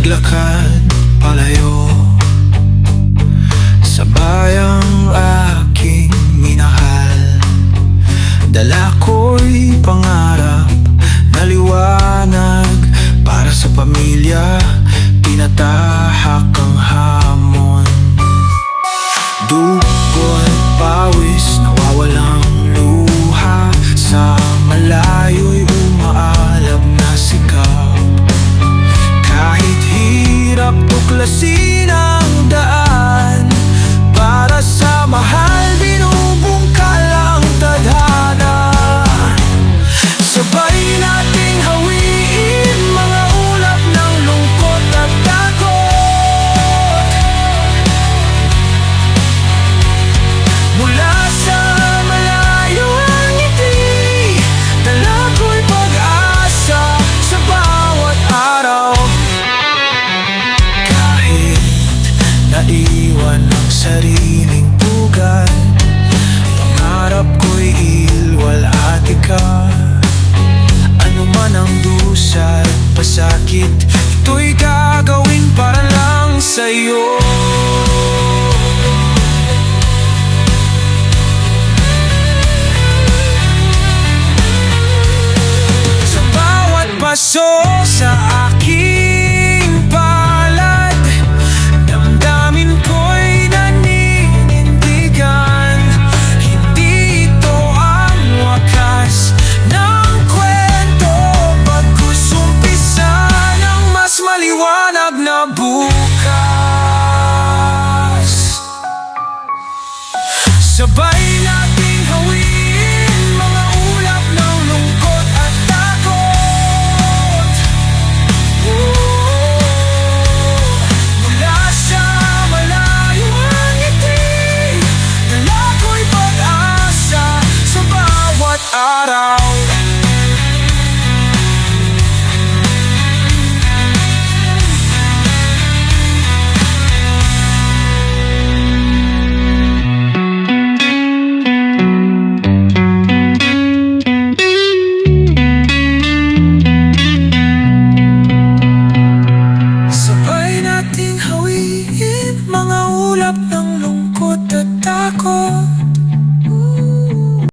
Naglakad palayo Sa bayang ak sariling pugay Pangarap ko'y ilwalhati ka Ano man ang dusa at pasakit Ito'y gagawin para lang sa'yo. Sa bawat paso